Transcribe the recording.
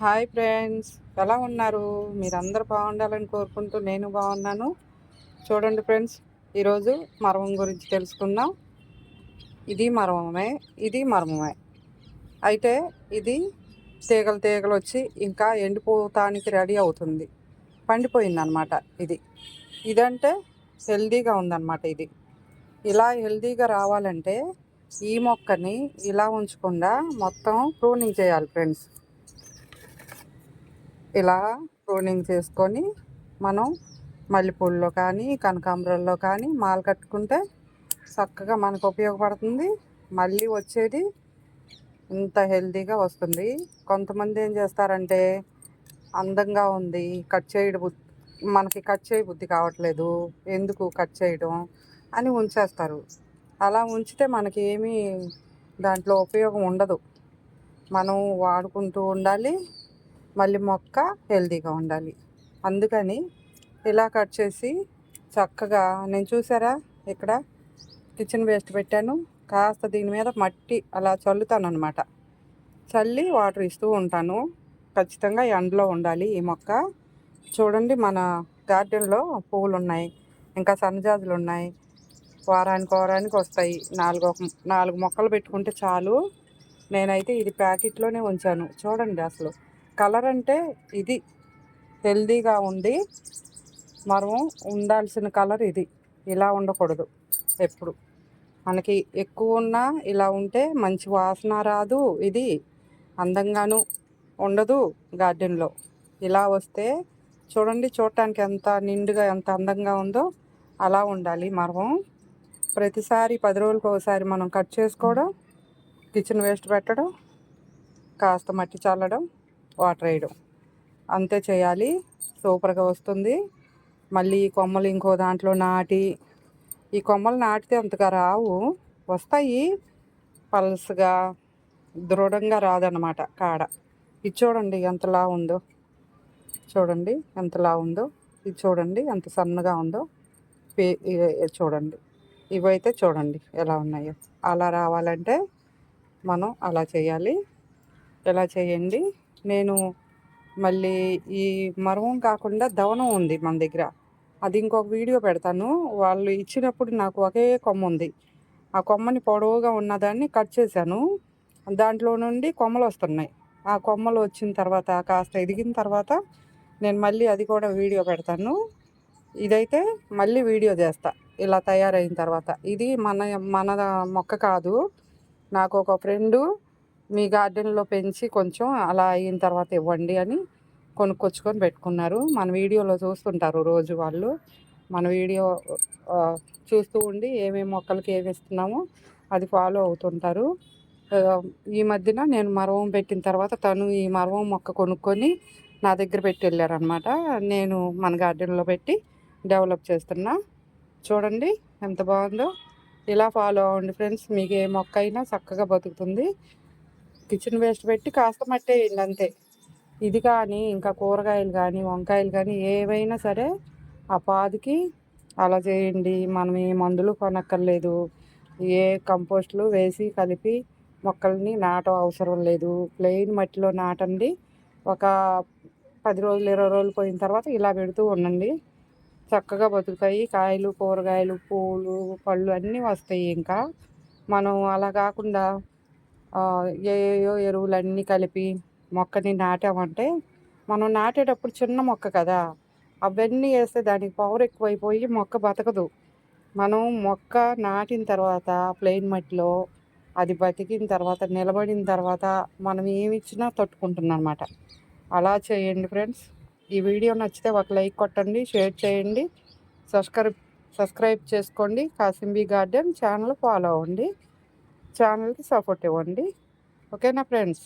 Hi friends ఎలా ఉన్నారు? మీరందరూ బాగుండాలని కోరుకుంటూ నేను బాగున్నాను. చూడండి ఫ్రెండ్స్ ఈరోజు మర్మం గురించి తెలుసుకుందాం. ఇది మర్మమే ఇది మర్మమే. అయితే ఇది తీగలు తీగలు వచ్చి ఇంకా ఎండిపోతానికి రెడీ అవుతుంది. పండిపోయిందనమాట ఇది. ఇదంటే హెల్దీగా ఉందన్నమాట ఇది. ఇలా హెల్దీగా రావాలంటే ఈ మొక్కని ఇలా ఉంచకుండా మొత్తం ప్రూనింగ్ చేయాలి ఫ్రెండ్స్. ఇలా ప్రూనింగ్ చేసుకొని మనం మల్లెపూల్లో కానీ కనకాంబరాల్లో కానీ మాల కట్టుకుంటే చక్కగా మనకు ఉపయోగపడుతుంది. మళ్ళీ వచ్చేది ఇంత హెల్తీగా వస్తుంది. కొంతమంది ఏం చేస్తారంటే అందంగా ఉంది కట్ చేయడం మనకి కట్ చేయ బుద్ధి కావట్లేదు ఎందుకు కట్ చేయడం అని ఉంచేస్తారు. అలా ఉంచితే మనకి ఏమీ దాంట్లో ఉపయోగం ఉండదు. మనం వాడుకుంటూ ఉండాలి. మళ్ళీ మొక్క హెల్తీగా ఉండాలి. అందుకని ఇలా కట్ చేసి చక్కగా నేను చూసారా ఇక్కడ కిచెన్ వేస్ట్ పెట్టాను. కాస్త దీని మీద మట్టి అలా చల్లుతాను అనమాట చల్లి వాటర్ ఇస్తూ ఉంటాను. ఖచ్చితంగా ఎండలో ఉండాలి ఈ మొక్క. చూడండి మన గార్డెన్లో పువ్వులు ఉన్నాయి ఇంకా సన్నజాజులు ఉన్నాయి. వారానికి వారానికి వస్తాయి. నాలుగు నాలుగు మొక్కలు పెట్టుకుంటే చాలు. నేనైతే ఇది ప్యాకెట్లోనే ఉంచాను. చూడండి అసలు. కలర్ అంటే ఇది. హెల్దీగా ఉండి మనం ఉండాల్సిన కలర్ ఇది. ఇలా ఉండకూడదు ఎప్పుడు. మనకి ఎక్కువ ఉన్నా ఇలా ఉంటే మంచి వాసన రాదు. ఇది అందంగాను ఉండదు గార్డెన్లో. ఇలా వస్తే చూడండి చూడటానికి ఎంత నిండుగా ఎంత అందంగా ఉందో అలా ఉండాలి. మనం ప్రతిసారి పది రోజులకు ఒకసారి మనం కట్ చేసుకోవడం కిచెన్ వేస్ట్ పెట్టడం కాస్త మట్టి చల్లడం వాటర్ వేయడం. అంతే చేయాలి. సూపర్గా వస్తుంది. మళ్ళీ ఈ కొమ్మలు ఇంకో దాంట్లో నాటి ఈ కొమ్మలు నాటితే అంతగా రావు. వస్తాయి. పల్స్గా దృఢంగా రాదనమాట కాడ. ఇది చూడండి ఎంతలా ఉందో. చూడండి ఎంతలా ఉందో. ఇది చూడండి ఎంత సన్నగా ఉందో. పే చూడండి. ఇవైతే చూడండి ఎలా ఉన్నాయో. అలా రావాలంటే మనం అలా చేయాలి. ఎలా చేయండి? నేను మళ్ళీ ఈ మర్మం కాకుండా దవనం ఉంది మన దగ్గర. అది ఇంకొక వీడియో పెడతాను. వాళ్ళు ఇచ్చినప్పుడు నాకు ఒకే కొమ్మ ఉంది. ఆ కొమ్మని పొడవుగా ఉన్నదాన్ని కట్ చేశాను. దాంట్లో నుండి కొమ్మలు వస్తున్నాయి. ఆ కొమ్మలు వచ్చిన తర్వాత కాస్త ఎదిగిన తర్వాత నేను మళ్ళీ అది కూడా వీడియో పెడతాను. ఇదైతే మళ్ళీ వీడియో చేస్తా. ఇలా తయారైన తర్వాత. ఇది మన మన మొక్క కాదు. నాకు ఒక ఫ్రెండు మీ గార్డెన్లో పెంచి కొంచెం అలా అయిన తర్వాత ఇవ్వండి అని కొనుక్కొచ్చుకొని పెట్టుకున్నారు. మన వీడియోలో చూస్తుంటారు రోజు వాళ్ళు. మన వీడియో చూస్తూ ఉండి ఏమేమి మొక్కలకి ఏమి ఇస్తున్నామో అది ఫాలో అవుతుంటారు. ఈ మధ్యన నేను మరవం పెట్టిన తర్వాత తను ఈ మరవం మొక్క కొనుక్కొని నా దగ్గర పెట్టి వెళ్ళారనమాట నేను మన గార్డెన్లో పెట్టి డెవలప్ చేస్తున్నా. చూడండి ఎంత బాగుందో. ఇలా ఫాలో అవ్వండి ఫ్రెండ్స్. మీకు ఏ మొక్క అయినా చక్కగా బతుకుతుంది. కిచెన్ వేస్ట్ పెట్టి కాస్త మట్టేయండి అంతే. ఇది కానీ ఇంకా కూరగాయలు కానీ వంకాయలు కానీ ఏవైనా సరే ఆ పాదికి అలా చేయండి. మనం ఏ మందులు కొనక్కర్లేదు. ఏ కంపోస్ట్లు వేసి కలిపి మొక్కల్ని నాట అవసరం లేదు. ప్లెయిన్ మట్టిలో నాటండి. ఒక పది రోజులు ఇరవై రోజులు పోయిన తర్వాత ఇలా పెడుతూ ఉండండి. చక్కగా బతుకుతాయి. కాయలు కూరగాయలు పూలు పళ్ళు అన్నీ వస్తాయి. ఇంకా మనం అలా కాకుండా ఏయో ఎరువులన్నీ కలిపి మొక్కని నాటామంటే మనం నాటేటప్పుడు చిన్న మొక్క కదా అవన్నీ వేస్తే దానికి పవర్ ఎక్కువైపోయి మొక్క బతకదు. మనం మొక్క నాటిన తర్వాత ప్లెయిన్ మట్టిలో అది బతికిన తర్వాత నిలబడిన తర్వాత మనం ఏమి ఇచ్చినా తట్టుకుంటుంది అనమాట అలా చేయండి ఫ్రెండ్స్ ఈ వీడియో నచ్చితే ఒక లైక్ కొట్టండి షేర్ చేయండి సబ్స్క్రైబ్ సబ్స్క్రైబ్ చేసుకోండి. కాసింబీ గార్డెన్ ఛానల్ ఫాలో అవ్వండి. ఛానల్కి సపోర్ట్ ఇవ్వండి. ఓకేనా ఫ్రెండ్స్?